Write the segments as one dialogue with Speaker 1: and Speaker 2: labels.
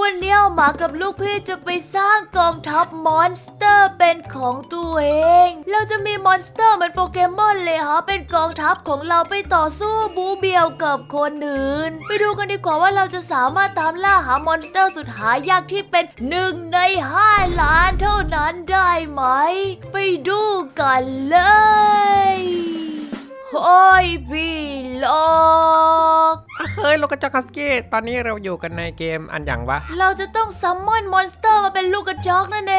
Speaker 1: วันนี้หมากับลูกพี่จะไปสร้างกองทัพมอนสเตอร์เป็นของตัวเอง เราจะมีมอนสเตอร์เหมือนโปเกมอนเลยฮะเป็นกองทัพของเราไปต่อสู้บูเบียวกับคนอื่น ไปดูกันดีกว่าว่าเราจะสามารถตามล่าหามอนสเตอร์สุดหายากที่เป็นหนึ่งในห้าล้านเท่านั้นได้ไหม ไปดูกันเลยโอ้ยพี่ลอ
Speaker 2: เฮ้ยลูกกระจอกฮัสกี้ตอนนี้เราอยู่กันในเกมอันอย่างวะ
Speaker 1: เราจะต้องซัมมอนมอนสเตอร์มาเป็นลูกกระจอกนั่นเอ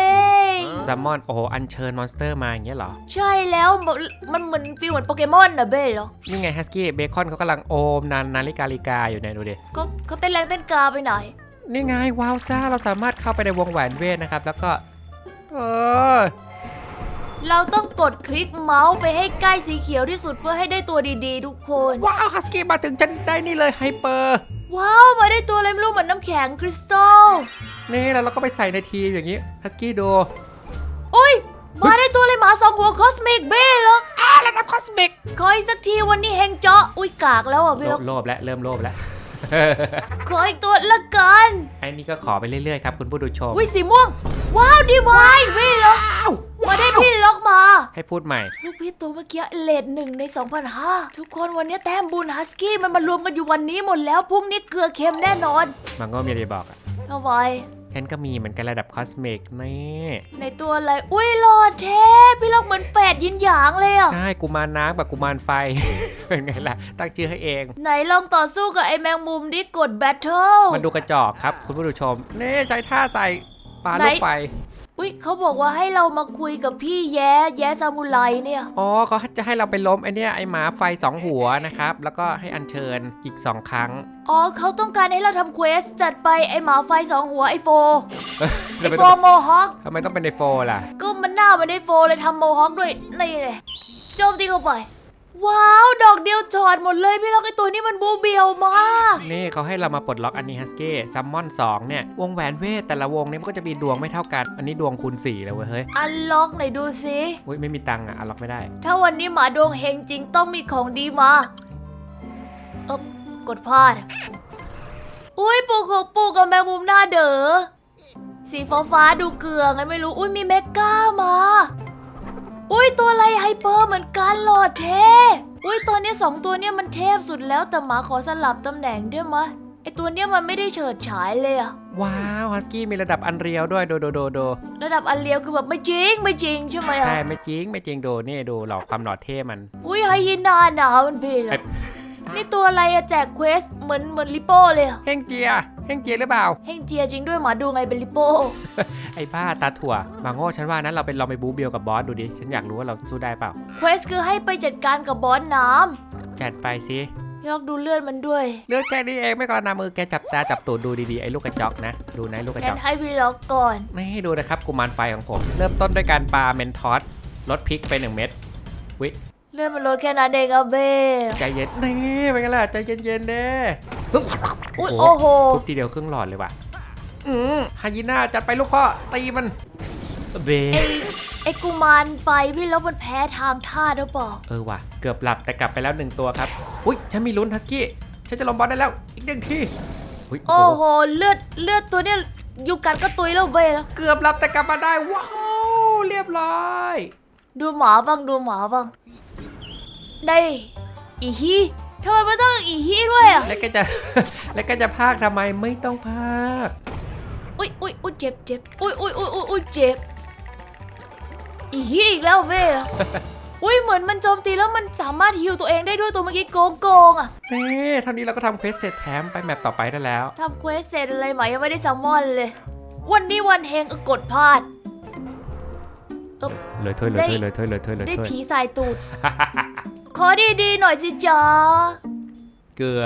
Speaker 1: ง
Speaker 2: ซัมมอนโอ้โหอัญเชิญมอนสเตอร์มาอย่างเงี้ยเหรอ
Speaker 1: ใช่แล้วมันมันเหมือนฟีลเหมือนโปเกมอนนะเบ้เหรอ
Speaker 2: นี่ไงฮัสกี้เบคอนเขากำลังโอมนานนาฬิกาลิกาอยู่ในยดูดิ
Speaker 1: ก็เขาเต้นแรงเต้นกาไปไหนอย
Speaker 2: นี่ไงว้าวซ่าเราสามารถเข้าไปในวงแหวนเวทนะครับ แล้วก็ เออ
Speaker 1: เราต้องกดคลิกเมาส์ไปให้ใกล้สีเขียวที่สุดเพื่อให้ได้ตัวดีๆ ทุกคน
Speaker 2: ว้าวฮัสกี้มาถึงฉันได้นี่เลยไฮเปอร์
Speaker 1: ว้าว มาได้ตัวอะไรไม่รู้เหมือนน้ำแข็งคริสตัล
Speaker 2: นี่แล้วเราก็ไปใส่ในทีมอย่างนี้ฮัสกี้ดู
Speaker 1: อุ้ย มาได้ตัวอะไรหมาสองหัวคอสมิกเบ้เหรอ
Speaker 2: อ่าแล้วนะคอสมิก
Speaker 1: ขออีกสักทีวันนี้เฮงเจาะ อุ้ยกากแล้วอะพี่
Speaker 2: โล
Speaker 1: ล็อก
Speaker 2: ภโลภแล้วเริ่มโลภแล้ว
Speaker 1: ขออีกตัวละกัน
Speaker 2: ไอ้นี่ก็ขอไปเรื่อยๆครับคุณผู้ดูชม
Speaker 1: อุ้ยสีม่วง ว้าวดีวายพี่ล็อกมาได้พี่ล็อกมา
Speaker 2: ให้พูดใหม่
Speaker 1: ลูกพี่ตัวเมื่อกี้เลดหนึ่งใน2,005ทุกคนวันนี้แต้มบุญฮัสกี้มันมารวมกันอยู่วันนี้หมดแล้วพรุ่งนี้เกลือเค็มแน่นอน
Speaker 2: มังก็มีอะไรบอกอะ
Speaker 1: เอาไว้
Speaker 2: ฉันก็มีเหมือนกันระดับคอสมิกนี่
Speaker 1: ในตัวอะไร อุ้ยหล่อเท่พี่ล็อกเหมือนแฝดยินหยางเลยอะ
Speaker 2: ใช่กุมารน้ำกับกุมารไฟ เป็นไงล่ะ ตั้งชื่อให้เอง
Speaker 1: ไหนลองต่อสู้กับไอ้แมงมุมดิกดแบทเทิล
Speaker 2: มันดูกระจอกครับ คุณผู้ชม นี่ใช้ท่าใส่ ปลา
Speaker 1: ไหน
Speaker 2: ลูกไฟ
Speaker 1: อุ้ยเขาบอกว่าให้เรามาคุยกับพี่แย้แย้ซามูไรเนี่ย
Speaker 2: อ๋อเขาจะให้เราไปล้มไอเนี้ยไอหมาไฟสองหัวนะครับ แล้วก็ให้อัญเชิญอีกสองครั้ง
Speaker 1: อ๋อเขาต้องการให้เราทำเควสจัดไปไอ้หมาไฟสองหัวไอ้โฟ
Speaker 2: ทำ
Speaker 1: ไอ้
Speaker 2: ไม
Speaker 1: โฟ
Speaker 2: ต้อง
Speaker 1: โมฮอค
Speaker 2: ทำไมต้องเป็นไอโฟล่ะ
Speaker 1: ก็มันหน้ามันได้โฟเลยทำโมฮอคด้วยนี่เลยโจมตีเข้าไป ว้าว ดอกเดียวจอดหมดเลยพี่ล็อกไอตัวนี้มันบูเบียวมาก
Speaker 2: นี่เขาให้เรามาปลดล็อกอันนี้ฮัสเก้ซัมมอน2เนี่ยวงแหวนเวทแต่ละวงเนี่ยมันก็จะมีดวงไม่เท่ากัน อันนี้ดวงคูณ4เลยเว้ยเฮ้ย
Speaker 1: อันล็อกหน่อยดูสิ
Speaker 2: อุ้ยไม่มีตังค์อะอันล็อกไม่ได้
Speaker 1: ถ้าวันนี้หมาดวงเฮงจริงต้องมีของดีมา เอ๊บกดพลาด อุ้ยปูของปูกับแมงมุมหน้าเด๋อ สีฟ้าฟ้าๆดูเกลือไงไม่รู้ อุ้ยมีเมก้ามา อุ้ยตัวอะไรไฮเปอร์เหมือนกันหลอดเทอุ้ยตัวเนี้ยสองตัวเนี้ยมันเทพสุดแล้วแต่หมาขอสลับตำแหน่งได้ไหมไอตัวเนี้ยมันไม่ได้เฉิดฉายเลยอะ
Speaker 2: ว้าวฮัสกี้มีระดับอันเรียวด้วยโดโดโดโด
Speaker 1: ระดับอันเลียวคือแบบไม่จริงไม่จริงใช่ไหมอะ
Speaker 2: ใช่ไม่จริงไม่จริงดูนี่ดูหลอกความหล่อเท่มัน
Speaker 1: อุ้ยไฮยีนาหนาวมันพี่เหรอ
Speaker 2: ไอ้
Speaker 1: นี่ตัวอะไรอะแจกเควสเหมือนเหมือนลิโป้เลยอะ
Speaker 2: เฮงเจียเฮงเจียหรือเปล่า
Speaker 1: เฮงเจียจริงด้วยหมาดูไงเป็นลิโป้
Speaker 2: ไอ้บ้าตาถั่วมาโง่ฉันว่านั้นเราไปลองไปบูเบียวกับบอสดูดิ ฉันอยากรู้ว่าเราสู้ได้เปล่า
Speaker 1: เควสคือให้ไปจัดการกับบอสน้
Speaker 2: จัดไปสิำ
Speaker 1: ยอกดูเลือดมันด้วย
Speaker 2: เลือกแค่นี้เองไม่กรนามือแกจับตาจับตูดดูดีๆไอ้ลูกกระจอกนะ ดูนะไอ้ลูกกระ
Speaker 1: แก
Speaker 2: จอก
Speaker 1: นให้พี่ล็อกก่อน
Speaker 2: ไม่ให้ดูนะครับกุมารไฟของผม เริ่มต้นด้วยการปาเมนทอสลดพริกไปหนึ่งเม็ดวิ
Speaker 1: เลือดมันลดแค่นั้นเองอะเบ้
Speaker 2: ใจเย็นนี่เป็นไงล่ะใจเย็นๆเด้
Speaker 1: อุ้ย
Speaker 2: โอ้
Speaker 1: โอ้โห
Speaker 2: ทุบทีเดียวครึ่งหลอดเลยว่ะอืมฮายิน่าจัดไปลูกพ่อตีมันเบ
Speaker 1: ไอไอกุมารไฟพี่ล็อกมันแพ้ทางท่าหรือเปล่า
Speaker 2: เออว่ะเกือบหลับแต่กลับไปแล้วหนึ่งตัวครับอุ้ยฉันมีลุ้นทักกี้ฉันจะลงบอลได้แล้วอีกหนึ่งทีอุ้ย
Speaker 1: โอ้โหเลือดเลือดตัวเนี้ยยุงกัดก็ตุยแล้วเบ้แล้ว
Speaker 2: เกือบหลับแต่กลับมาได้ว้าวเรียบร้อย
Speaker 1: ดูหมาบ้างดูหมาบ้าง ได้อีฮีทำไมมันต้องอีฮีด้วยอะ
Speaker 2: แล้วก็จะ แล้วก็จะพากทำไมไม่ต้องพาก
Speaker 1: อุ้ยอุ้ยอุ้ยเจ็บเจ็บอุ้ยอุ้ยอุ้ยอุ้ยอุ้ยเจ็บอีฮีอีกแล้วเบ้เหรออุ้ยเหมือนมันโจมตีแล้วมันสามารถฮิวตัวเองได้ด้วยตัวเมื่อกี้โกงโกงอะ
Speaker 2: เฮ้เท่านี้เราก็ทำเควสเสร็จแถมไปแมปต่อไปได้แล้ว
Speaker 1: ทำเควสเสร็จอะไรไหมยังไม่ได้ซัมมอนเลย วันนี้วันเฮงก็กดพลาด
Speaker 2: เลยถ้วยเลยถ้วยเลยถ้วยเลยถ้วยเลย
Speaker 1: ได้
Speaker 2: ถ้วย
Speaker 1: ผีสายตูด ขอดีๆหน่อยสิจ๊ะ
Speaker 2: เกลือ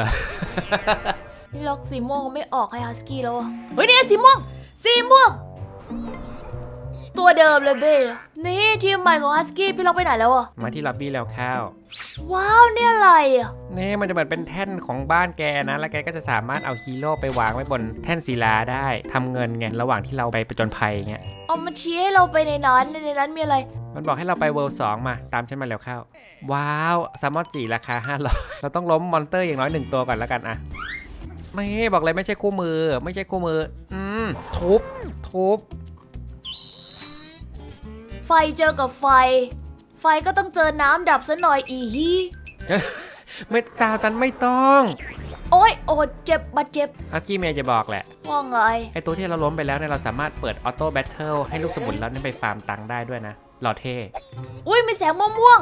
Speaker 1: นี่ล็อกสีม่วงไม่ออกให้ฮัสกี้แล้วอะเฮ้ยนี่ไงสีม่วงสีม่วง ตัวเดิมเลยเบ้นี่ทีมใหม่ของฮัสกี้พี่ล็อกไปไหนแล้วอะ
Speaker 2: มาที่ล็อบบี้แล้วข้าว
Speaker 1: ว้าวเนี่ยอะไรอะ
Speaker 2: นี่มันจะเหมือนเป็นแท่นของบ้านแกนะ แล้วแกก็จะสามารถเอาฮีโร่ไปวางไว้บนแท่นศิลาได้ทำเงินไงระหว่างที่เราไปประจนภัยเงี้ย
Speaker 1: เอามาชี้ให้เราไปในนั้นในนั้นมีอะไร
Speaker 2: มันบอกให้เราไปเวิลด์สองมา ตามฉันมาแล้วข้าวว้าวแซลมอนจีราคา5 0 0เราต้องล้มมอนเตอร์อย่างน้อยหนึ่งตัวก่อนแล้วกันอะไม่บอกเลยไม่ใช่คู่มือ ไม่ใช่คู่มือ อืมทุบทุบ
Speaker 1: ไฟเจอกับไฟ ไฟก็ต้องเจอน้ำดับซะหน่อยอีฮี
Speaker 2: ไม่จาตันไม่ต้อง
Speaker 1: โอ้ยโอ้เจ็บบาดเจ็บ
Speaker 2: ฮัสกี้เมย์จะบอกแหละ
Speaker 1: ว่าไง
Speaker 2: ไอตัวที่เราล้มไปแล้วเนี่ยเราสามารถเปิดออโต้แบทเทิลให้ลูกสมุนแล้วเนี่ยไปฟาร์มตังค์ได้ด้วยนะ หล่อเท่
Speaker 1: อุ้ยมีแสงม่วง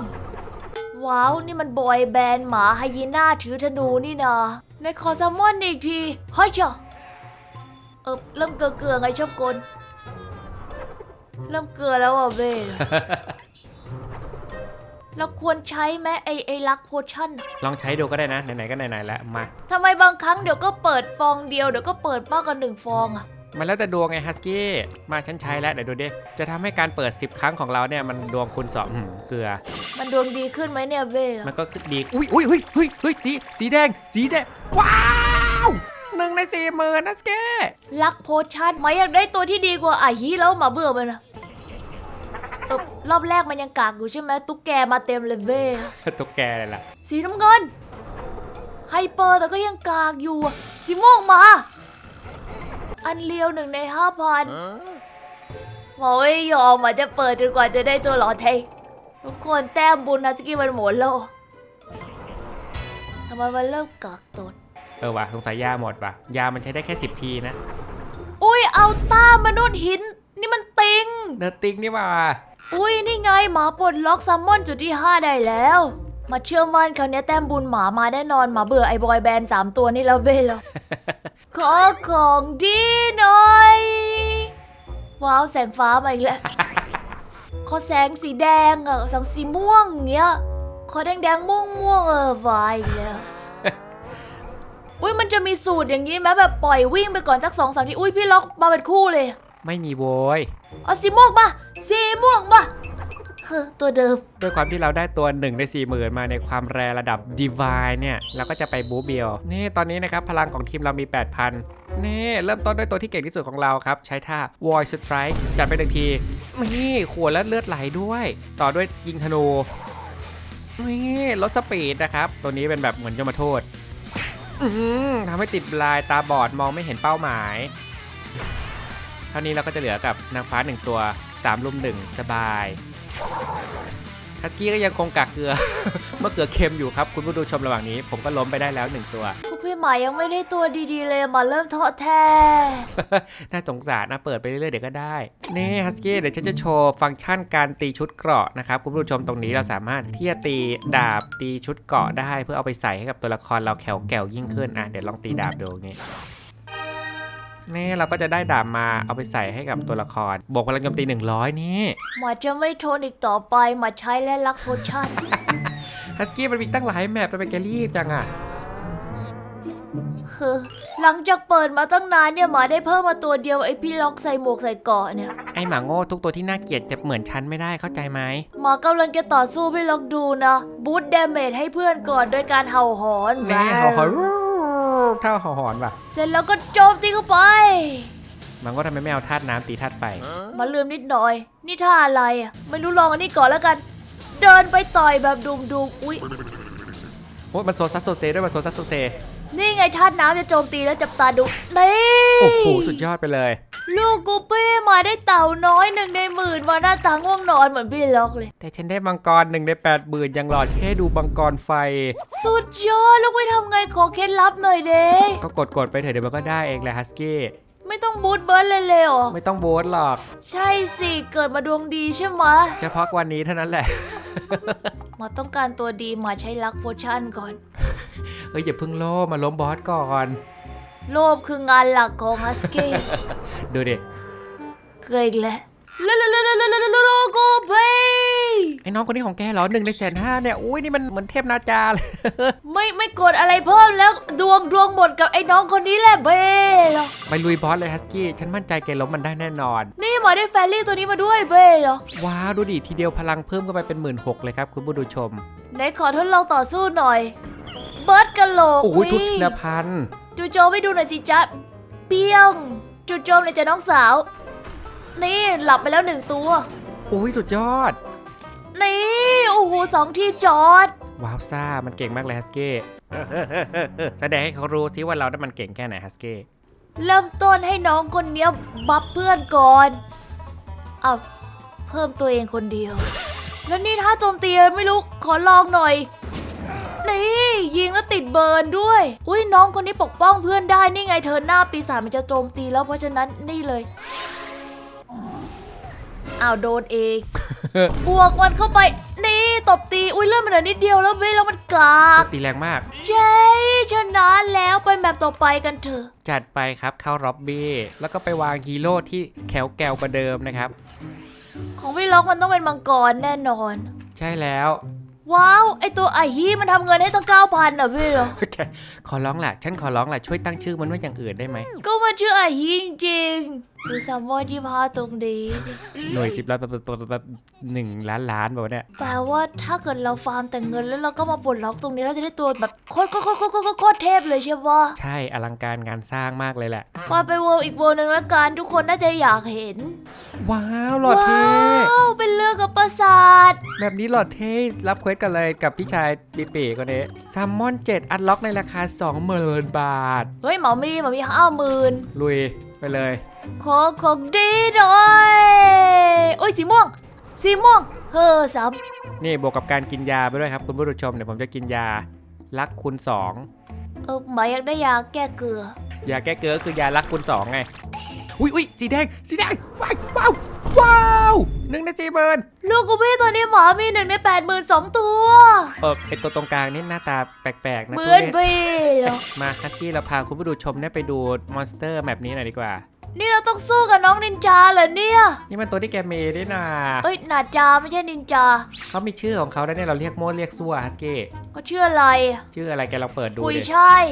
Speaker 1: ๆว้าว นี่มันบอยแบนด์หมาไฮยีน่าถือธนูนี่นาในคอแซลมอนอีกทีเฮ้ยจ้ะเออเริ่มเกลือๆไงชอบกลเริ่มเกลือแล้วอะเบ้เราควรใช้ไหมไอไอลักโพชั่น
Speaker 2: ลองใช้ดูก็ได้นะ ไหนๆก็ไหนๆแล้วมา
Speaker 1: ทำไมบางครั้งเดี๋ยวก็เปิดฟองเดียวเดี๋ยวก็เปิดมากกว่าหนึ่งฟองอะ
Speaker 2: มันแล้วแต่ดวงไงฮัสกี้ มาฉันใช้แล้วเดี๋ยวดูดิ จะทำให้การเปิด 10 ครั้งของเราเนี่ยมันดวงคูณสองอืมเกลือ
Speaker 1: มันดวงดีขึ้นไหมเนี่ยเบ้
Speaker 2: มันก็คือดี อุ้ยอุ้ยอุ้ยเฮ้ยเฮ้ยสี สีแดง สีแดง ว้าวหนึ่งในสี่หมื่นนะสเก้
Speaker 1: ลักโพชั่นหมายอยากได้ตัวที่ดีกว่าอาฮีแล้วหมาเบื่อมันอะเออรอบแรกมันยังกากอยู่ใช่ไหมตุ๊กแกมาเต็มเลยเบ้
Speaker 2: ตุ๊กแกเลยล่ะ
Speaker 1: สีน้ำเงินไฮเปอร์แต่ก็ยังกากอยู่อะสีม่วงมา อันเลียวหนึ่งในห้าพันหมอไม่ยอมอะจะเปิดจนกว่าจะได้ตัวหล่อเททุกคนแต้มบุญนะสกี้มันหมดแล้วทำไมมันเริ่มกากตด
Speaker 2: เออว่ะสงสัยยาหมดว่ะ ยามันใช้ได้แค่10ทีนะ
Speaker 1: อุ้ยเอาต้ามนุษย์หิน นี่มันติง
Speaker 2: เดอะติงนี่ว่า
Speaker 1: อุ้ยนี่ไงหมาปลดล็อกซัมมอนจุดที่ 5 ได้แล้ว มาเชื่อมั่นคราวนี้แต้มบุญหมามาแน่นอนหมาเบื่อไอ้บอยแบนด์สามตัวนี่แล้วเบ้แล้ว ขอของดีหน่อย ว้าวแสงฟ้ามาอีกแล้ว ขอแสงสีแดงอะแสงสีม่วงอย่างเงี้ย ขอแดงแดงม่วงม่วงๆเออวายอีกแล้วอุ้ยมันจะมีสูตรอย่างงี้ไหมแบบปล่อยวิ่งไปก่อนสักสองสามทีอุ้ยพี่ล็อกมาเป็นคู่เลย
Speaker 2: ไม่มีโวย
Speaker 1: เอาสีม่วงมาสีม่วงมา เฮ้อตัวเดิม
Speaker 2: ด้วยความที่เราได้ตัว 1 ใน 4 0,000 มาในความแรระดับ Divine เนี่ย เราก็จะไปบูเบียวนี่ตอนนี้นะครับ พลังของทีมเรามี 8,000 นี่ เริ่มต้นด้วยตัวที่เก่งที่สุดของเราครับ ใช้ท่า Void Strike จัดไปหนึ่งทีนี่ขวดแล้วเลือดไหลด้วย ต่อด้วยยิงธนูนี่ลดสปีดนะครับ ตัวนี้เป็นแบบเหมือนยมโทษทำให้ติดลายตาบอดมองไม่เห็นเป้าหมาย เท่านี้เราก็จะเหลือกับนางฟ้าหนึ่งตัว3ลุมหนึ่งสบาย ฮัสกี้ก็ยังคงกักเกลือมะเขือเค็มอยู่ครับคุณผู้ดูชมระหว่างนี้ ผมก็ล้มไปได้แล้วหนึ่งตัว
Speaker 1: พวกพี่หมายังไม่ได้ตัวดีๆเลยมาเริ่มท้อแท้
Speaker 2: น่าสงสารนะเปิดไปเรื่อยๆเดี๋ยวก็ได้ นี่ฮัสกี้เดี๋ยวฉันจะโชว์ฟังก์ชันการตีชุดเกราะนะครับคุณผู้ชมตรงนี้เราสามารถที่จะตีดาบตีชุดเกราะได้ เพื่อเอาไปใส่ให้กับตัวละครเราแข็งแกร่วยิ่งขึ้นอะเดี๋ยวลองตีดาบดูงี้ นี่เราก็จะได้ดาบมาเอาไปใส่ให้กับตัวละคร บวกพลังโจมตี 100 นี่
Speaker 1: หมาจะไม่ทนอีกต่อไปหมาใช้และรักโพชั่น
Speaker 2: ฮัสกี้มันมีตั้งหลายแมปทำไมแกรีบจังอะ
Speaker 1: คือ หลังจากเปิดมาตั้งนานเนี่ยหมาได้เพิ่มมาตัวเดียวไอพี่ล็อกใส่หมวกใส่เกราะเนี่ย
Speaker 2: ไอหมาโง่ทุกตัวที่น่าเกลียดจะเหมือนฉันไม่ได้เข้าใจไหม
Speaker 1: หมากำลังจะต่อสู้พี่ล็อกดูนะบูทเดเมจให้เพื่อนก่อนโดยการเห่าหอน
Speaker 2: แน่หอหอน เท่าหอหอนว่ะ
Speaker 1: เสร็จแล้วก็โจมตีเข้าไป
Speaker 2: หมันก็ทำไมไม่เอาธาตุน้ำตีธาตุไฟ
Speaker 1: มาลืมนิดหน่อย นี่ท่าอะไรอะ ไม่รู้ลองอันนี้ก่อนแล้วกัน เดินไปต่อยแบบดุมดุมๆอุ๊ย
Speaker 2: โอ้ยมันโซซัสโซเซด้วยมันโซซัสโซเซ
Speaker 1: นี่ไงท่าน้ำจะโจมตีแล้วจับตาดู นี่
Speaker 2: โอ้โห สุดยอดไปเลย
Speaker 1: ลูกกูเป้มาได้เต่าน้อยหนึ่งในหมื่นมาหน้าตาง่วงนอนเหมือนพี่ล็อกเลย
Speaker 2: แต่ฉันได้มังกรหนึ่งในแปดหมื่นยังหลอดเท่ดูมังกรไฟ
Speaker 1: สุดยอดลูกไปทำไงขอเคล็ดลับหน่อยเด้
Speaker 2: ก็กดกดๆไปเถอะเดี๋ยวมันก็ได้เองแหละฮัสกี้
Speaker 1: ไม่ต้องบูทเบิร์ดเลยเลยเหรอ
Speaker 2: ไม่ต้องโบสหรอก
Speaker 1: ใช่สิเกิดมาดวงดีใช่ไหมะ
Speaker 2: เฉพาะวันนี้เท่านั้นแหละ
Speaker 1: มาต้องการตัวดีมาใช้ลักโพชั่นก่อน
Speaker 2: เฮ้ยอย่าเพิ่งโลภมาล้มบอสก่อน
Speaker 1: โลภคืองานหลักของฮัสกี้
Speaker 2: ดูดิ
Speaker 1: เกยอีกแล้วลลลลลลลโลโกเบย์
Speaker 2: ไอ้น้องคนนี้ของแกเหรอหนึ่งในแสนห้าเนี่ยอุ้ยนี่มันเหมือนเทพนาจาเลย
Speaker 1: ไม่ไม่กดอะไรเพิ่มแล้วดวงดวงหมดกับไอ้น้องคนนี้แหละเบย์หรอ
Speaker 2: ไปลุยบอสเลยฮัสกี้ฉันมั่นใจแกล้มมันได้แน่นอน
Speaker 1: นี่หมอได้แฟรี่ตัวนี้มาด้วยเบย์หรอ
Speaker 2: ว้าวดูดิทีเดียวพลังเพิ่มเข้าไปเป็นหมื่นหกเลยครับคุณผู้ดูชม
Speaker 1: ไหนขอทดลองต่อสู้หน่อย เบิร์ดกะโหลก
Speaker 2: อุ้ยทุกทีละพัน
Speaker 1: จูโจไปดูหน่อยสิจ๊ะเปี้ยง จูโจมเลยจ้ะน้องสาว นี่หลับไปแล้วหนึ่งตัว
Speaker 2: โอ้ยสุดยอด
Speaker 1: นี่โอ้โหสองที่จอด
Speaker 2: ว้าวซ่า มันเก่งมากเลยฮัสกี้แสดงให้เขารู้สิว่าเราได้มันเก่งแค่ไหนฮัสกี้
Speaker 1: เริ่มต้นให้น้องคนเนี้ยบัฟเพื่อนก่อน เอาเพิ่มตัวเองคนเดียว แล้วนี่ถ้าโจมตีอะไรไม่รู้ขอลองหน่อย นี่ยิงแล้วติดเบิร์นด้วย อุ้ยน้องคนนี้ปกป้องเพื่อนได้นี่ไงเธอหน้าปีศาจมันจะโจมตีแล้วเพราะฉะนั้นนี่เลยอ้าวโดนเองบวกมันเข้าไป นี่ตบตี อุ้ยเลื่อนมันเหลือนิดเดียวแล้วเว้ยแล้วมันกาก
Speaker 2: ตีแรงมาก
Speaker 1: เย้ชนะแล้วไปแบบต่อไปกันเถอะ
Speaker 2: จัดไปครับเข้าร็อบบี้ แล้วก็ไปวางฮีโร่ที่แขวแกวกว่าเดิมนะครับ
Speaker 1: ของพี่ล็อกมันต้องเป็นมังกรแน่นอน
Speaker 2: ใช่แล้ว
Speaker 1: ว้าว ไอตัวไอฮีมันทำเงินให้ตั้งเก้าพันอะพี่เหรอ
Speaker 2: แกขอร้องล่ะ ฉันขอร้องล่ะ ช่วยตั้งชื่อมันว่าอย่างอื่นได้ไหม
Speaker 1: ก็มันชื่อไอฮีจริง ๆดูซัมมอนที่พาตรงนี้ดิ
Speaker 2: หน่วยสิบล้านแบบแบบแบบหนึ่งล้านล้านแบบเนี่ย
Speaker 1: แปลว่าถ้าเกิดเราฟาร์มแต่เงินแล้วเราก็มาปลดล็อกตรงนี้เราจะได้ตัวแบบโคตรโคตรโคตรโคตรโคตรโคตรเทพเลยใช่ปะ
Speaker 2: ใช่อลังการงานสร้างมากเลยแหละ
Speaker 1: มาไปเวิลด์อีกเวิลด์หนึ่งแล้วกันทุกคนน่าจะอยากเห็น
Speaker 2: ว้าวหลอดเท่
Speaker 1: ว้าวเป็นเรื่องกับประสาท
Speaker 2: แบบนี้หลอดเท่รับเควสกันเลยกับพี่ชายปีปีคนนี้ซัมมอน7อัดล็อกในราคา20,000 บาท
Speaker 1: เฮ้ยหมอมีหมอมีห้าหมื่น
Speaker 2: ลุยไป เลย
Speaker 1: ขอของดีหน่อยโอ้ยสีม่วง สีม่วง เฮ้อสาม
Speaker 2: นี่บวกกับการกินยาไปด้วยครับ คุณผู้ชมเดี๋ยวผมจะกินยารักคูณ
Speaker 1: เออหมายอยากได้ยาแก้เกลือ
Speaker 2: 2ยาแก้เกลือคือยารักคูณ2ไง อุ้ยอุ้ยสีแดง สีแดงว้าวว้าว ว้าวหนึ่งในสี่หมื่น
Speaker 1: ลูกกูพี่ตัวนี้หมอมีหนึ่งในแปดหมื่นสองตัว
Speaker 2: เออไอตัวตรงกลางนี่หน้าตาแปลกๆนะ
Speaker 1: เหมือน
Speaker 2: ตัว
Speaker 1: เบ
Speaker 2: นี้
Speaker 1: ลเหรอ
Speaker 2: มาฮัสกี้เราพาคุณผู้ชมเนี่ยไปดูมอนสเตอร์แบบนี้หน่อยดีกว่า
Speaker 1: นี่เราต้องสู้กับน้องนินจาเหรอเนี่ย
Speaker 2: นี่มันตัวที่แกเมย์ด้วยนะ
Speaker 1: เอ้ยนาจาไม่ใช่นินจา
Speaker 2: เขามีชื่อของเขาแล้วเนี่ยเราเรียกโมดเรียกซัวฮัสกี้
Speaker 1: เขาชื่ออะไร
Speaker 2: ชื่ออะไรแกลองเปิดดู
Speaker 1: กุย
Speaker 2: ดิ
Speaker 1: ช่าย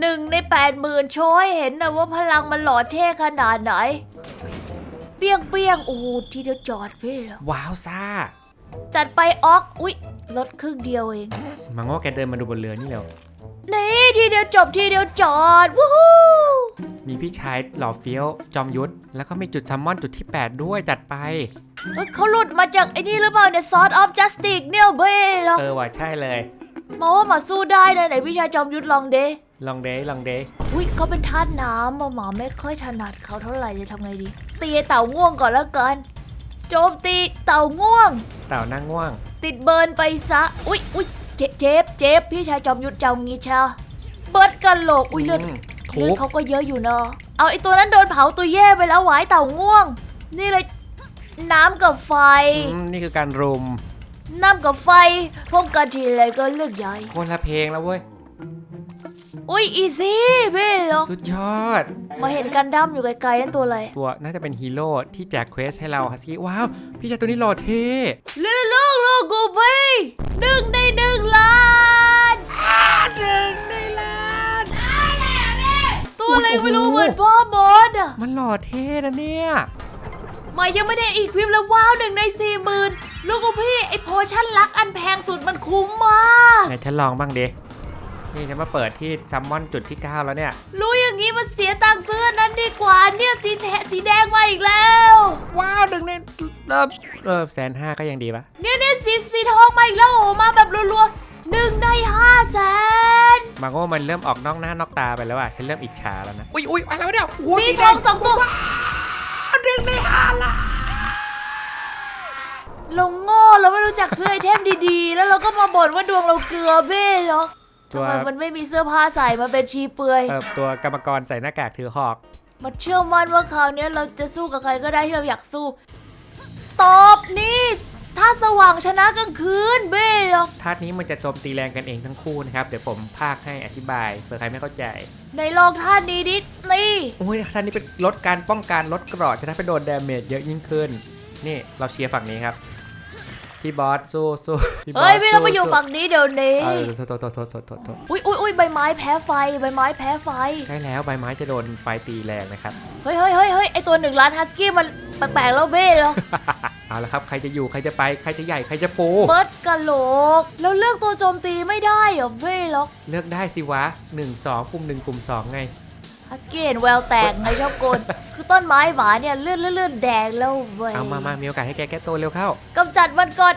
Speaker 1: หนึ่งในแปดหมื่นโชว์ให้เห็นหนะว่าพลังมันหล่อเท่ขนาดไหน เปี้ยงเปี้ยงโอ้โหทีเดียวจอดพี่เหรอ
Speaker 2: ว้าวซ่า
Speaker 1: จัดไปออกอุ๊ยลดครึ่งเดียวเอง
Speaker 2: มังโง่แกเดินมาดูบนเรือนี่เร็ว
Speaker 1: นี่ทีเดียวจบทีเดียวจอดวู้ฮู้
Speaker 2: มีพี่ชายหล่อเฟี้ยว จอมยุทธแล้วก็มีจุดซัมมอนจุดที่ 8 ด้วยจัดไป
Speaker 1: เฮ้ยเขาหลุดมาจากไอ้นี่หรือเปล่าเนี่ยซอสออฟจัสติกเนี่ยเบ้เหรอ
Speaker 2: เออว่ะใช่เลย
Speaker 1: มาว่ามาสู้ได้นะไหนพี่ชายจอมยุทธลองเด
Speaker 2: ลองเดย์ลองเดย์
Speaker 1: อุ๊ยเขาเป็นท่านน้ำมาหมาไม่ค่อยถนัดเขาเท่าไหร่จะทำไงดีตีไอ้เต่าง่วงก่อนแล้วกัน โจมตีเต่าง่วง
Speaker 2: เต่านั่งง่วง
Speaker 1: ติดเบิร์นไปซะ อุ๊ยอุ๊ยเจ็บเจ็บเจ็บพี่ชายจอมยุทธเจ้างี้เชาเบิร์ดกันโหลกอุ๊ยเลือด
Speaker 2: ม
Speaker 1: เลื
Speaker 2: ทุ
Speaker 1: อด
Speaker 2: บ
Speaker 1: เขาก็เยอะอยู่เนาะเอาไอ้ตัวนั้นโดนเผาตัวแย่ไปแล้วหวายเต่าง่วง นี่เลยน้ำกับไฟ
Speaker 2: อืมนี่คือการรุม
Speaker 1: น้ำกับไฟพบกันทีไรก็เลือกใหญ่
Speaker 2: คนละเพลงแล้วเว้ย
Speaker 1: อุ๊ยอีซี่พี่เหรอ
Speaker 2: สุดยอด
Speaker 1: มาเห็นกันดั้มอยู่ไกลๆนั่นตัวอะไร
Speaker 2: ตัวน่าจะเป็นฮีโร่ที่แจกเควสให้เราฮัสกี้ว้าว พี่ชายตัวนี้หล่อเท่
Speaker 1: ลูกลูกลูกกูไปหนึ่งในหนึ่งล้าน
Speaker 2: หนึ่งในล้าน
Speaker 1: ตัวอะไร
Speaker 2: อุ๊ย
Speaker 1: ไม่รู้
Speaker 2: โอ้โห
Speaker 1: เหมือนพ่อบอสอะ
Speaker 2: มันหล่อเท่นะเนี่ย
Speaker 1: มายังไม่ได้อีกคลิปแล้วว้าวหนึ่งในสี่หมื่นลูกกูพี่ ไอโพชั่นลักอันแพงสุดมันคุ้มมาก
Speaker 2: ไหนฉันลองบ้างดิ นี่ฉันมาเปิดที่ซัมมอนจุดที่ 9 แล้วเนี่ย
Speaker 1: รู้อย่างนี้มันเสียตังค์ซื้ออันนั้นดีกว่าเนี่ยสีแทสีแดงมาอีกแล้ว
Speaker 2: ว้าวหนึ่งในเออเออแสนห้าก็ยังดีปะ
Speaker 1: เนี่ยเนี่ยสีสีทองมาอีกแล้วโอ้โหมาแบบรัวๆหนึ่งในห้าแสน
Speaker 2: บางว่ามันเริ่มออกนอกหน้านอกตาไปแล้วอะ ฉันเริ่มอิจฉาแล้วนะ อุ้ยอุ้ยอะไรวะเนี่ยโอ้โห
Speaker 1: สีทองสองตัว
Speaker 2: หนึ่งในห้าละ
Speaker 1: เราโง่เราไม่รู้จักซื้อไอเทมดีๆ แล้วเราก็มาบ่นว่าดวงเราเกลือเบ้เหรอ
Speaker 2: ตัว
Speaker 1: ทำไมมันไม่มีเสื้อผ้าใส่มันเป็นชีเปลือย
Speaker 2: เออตัวกรรมกรใส่หน้ากากถือหอก
Speaker 1: มาเชื่อมั่นว่าคราวนี้เราจะสู้กับใครก็ได้ที่เราอยากสู้ ตอบนี่ ถ้าสว่างชนะกลางคืนเบ้เหรอ
Speaker 2: ธาตุนี้มันจะโจมตีแรงกันเองทั้งคู่นะครับ เดี๋ยวผมพากให้อธิบายเผื่อใครไม่เข้าใจ
Speaker 1: ในลองท่านี้ดินี่
Speaker 2: โอ้ยท่านี้เป็นลดการป้องกันลดเกราะจะทำให้โดนดาเมจเยอะยิ่งขึ้น นี่เราเชียร์ฝั่งนี้ครับพี่บอสสู้สู้พี่บอส
Speaker 1: เฮ้ยพี่เรามาอยู่
Speaker 2: สู้
Speaker 1: ฝั่งนี้เดี๋ยวนี้
Speaker 2: เออโทษโทษโทษโทษโทษโทษโทษ
Speaker 1: อุ้ยอุ้ยอุ้ยใบไม้แพ้ไฟใบไม้แพ้ไฟ
Speaker 2: ใช่แล้วใบไม้จะโดนไฟตีแรงนะครับ
Speaker 1: เฮ้ยเฮ้ยเฮ้ยเฮ้ยไอตัวหนึ่งล้านฮัสกี้มันแปลกๆแล้วเบ้แล้ว
Speaker 2: เอาละครับใครจะอยู่ใครจะไปใครจะใหญ่ใครจะปู
Speaker 1: เบิร์ดกะโหลก แล้วเลือกตัวโจมตีไม่ได้เหรอเบ้ล็อก
Speaker 2: เลือกได้สิวะ1 2ปุ่ม1ปุ่ม2ไง
Speaker 1: ฮัสกี้เห็นแววแตกในชอบกลคือต้นไม้หวานเนี่ยเลื่อนเลื่อนเลื่อนแดงแล้วเว้ย
Speaker 2: เอามามามีโอกาสให้แกแก้ตัวเร็วเข้า
Speaker 1: กำจัดมันก่อน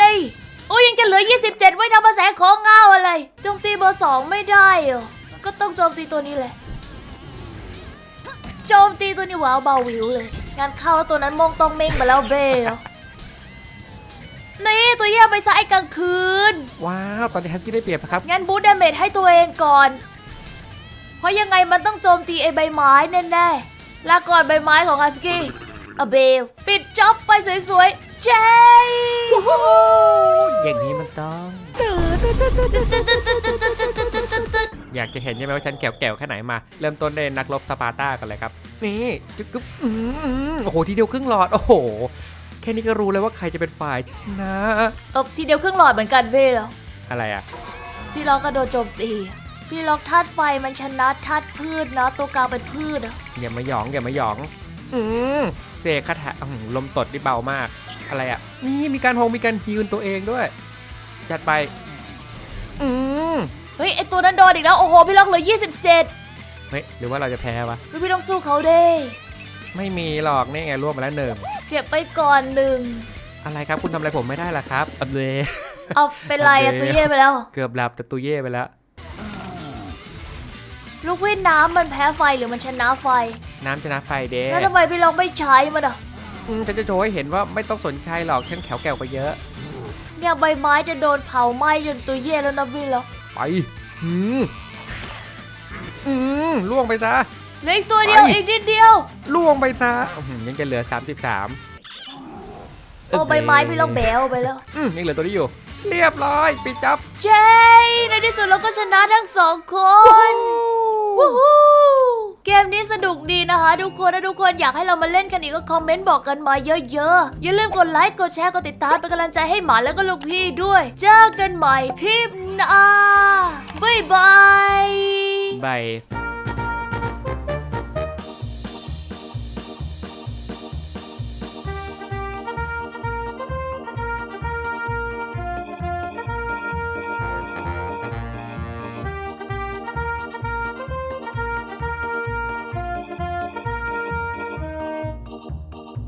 Speaker 1: นี่โอ้ยยังจะเหลือ 27 ไว้ทำกระแสของเงาอะไรโจมตีเบอร์สองไม่ได้เหรอก็ต้องโจมตีตัวนี้แหละโจมตีตัวนี้ว้าวเบาวิวเลย งานเข้าแล้วตัวนั้นมงต้องเม่งมาแล้วเบ้แล้วนี่ตัวแย่ไปซะไอ้กลางคืน
Speaker 2: ว้าวตอนนี้ฮัสกี้ได้เปรียบนะครับ
Speaker 1: งั้นบูทดาเมจให้ตัวเองก่อน เพราะยังไงมันต้องโจมตีไอ้ใบไม้แน่ๆลาก่อนใบไม้ของฮัสกี้อะเบลปิดจ็อบไปสวยๆเจ๊
Speaker 2: อย่างนี้มันต้อง อยากจะเห็นใช่ไหมว่าฉันแก่วๆแค่ไหนมา เริ่มต้นด้วยนักรบสปาร์ตากันเลยครับ นี่จึ๊กกึ๊บอืมอืมโอ้โหทีเดียวครึ่งหลอดโอ้โห แค่นี้ก็รู้เลยว่าใครจะเป็นฝ่ายชนะ
Speaker 1: เออทีเดียวครึ่งหลอดเหมือนกันเว้ยแล้ว
Speaker 2: อะไรอะ
Speaker 1: พี่ล็อกก็โดนโจมตีพี่ล็อกธาตุไฟมันชนะธาตุพืชนะตัวกลางเป็นพืชอะ
Speaker 2: อย่ามาหยองอย่ามาหยองอืมเสกคาถาอื้อหือลมตดนี่เบามาก อะไรอะ นี่มีการโฮงมีการฮิวตัวเองด้วย จัดไป อืม
Speaker 1: เฮ้ยไอตัวนั้นโดนอีกแล้วโอ้โหพี่ล็อกเหลือ27
Speaker 2: เฮ้ยหรือว่าเราจะแพ้วะ
Speaker 1: พี่พี่ต้องสู้เขาเด้
Speaker 2: ไม่มีหรอกนี่ไงร่วมมาแล้วหนึ่ง
Speaker 1: เก็บไปก่อนหนึ่ง
Speaker 2: อะไรครับคุณทำอะไรผมไม่ได้ล่ะครับอับเด
Speaker 1: เอาเป็นไรอะ
Speaker 2: โอเค
Speaker 1: ตัวเย่ไปแล้ว
Speaker 2: เกือบหลับแต่ตุเย่ไปแล้ว
Speaker 1: ลูกเว้นน้ำมันแพ้ไฟหรือมันชนะไฟ
Speaker 2: น้ำชนะไฟเด้
Speaker 1: แล้วทำไมพี่ล็อกไม่ใช้มันอะ
Speaker 2: อืมฉันจะโชว์ให้เห็นว่าไม่ต้องสนใจหรอกฉันแขวแก่วกว่าเยอะ
Speaker 1: เนี่ยใบไม้จะโดนเผาไหม้จนตัวเย่แล้วนะพี่ล็อก
Speaker 2: ไปอืมอืมล่วงไปซะ
Speaker 1: เหลืออีกตัวเดียว
Speaker 2: ไป
Speaker 1: อีกนิดเดียว
Speaker 2: ล่วงไปซะอื้อหือยังจะเหลือ 33
Speaker 1: โอ้ใบไม้พี่ล็อกแบวไปแล้ว
Speaker 2: อืมยังเหลือตัวนี้อยู่ เรียบร้อยปิดจับ
Speaker 1: เย้ในที่สุดเราก็ชนะทั้งสองคน วู้ฮู้ เกมนี้สนุกดีนะคะ ทุกคนถ้าทุกคนอยากให้เรามาเล่นกันอีกก็คอมเมนต์บอกกันมาเยอะๆ อย่าลืมกดไลค์กดแชร์กดติดตามเป็นกำลังใจให้หมาแล้วก็ลูกพี่ด้วย เจอกันใหม่คลิปหน้าบ๊ายบาย
Speaker 2: บาย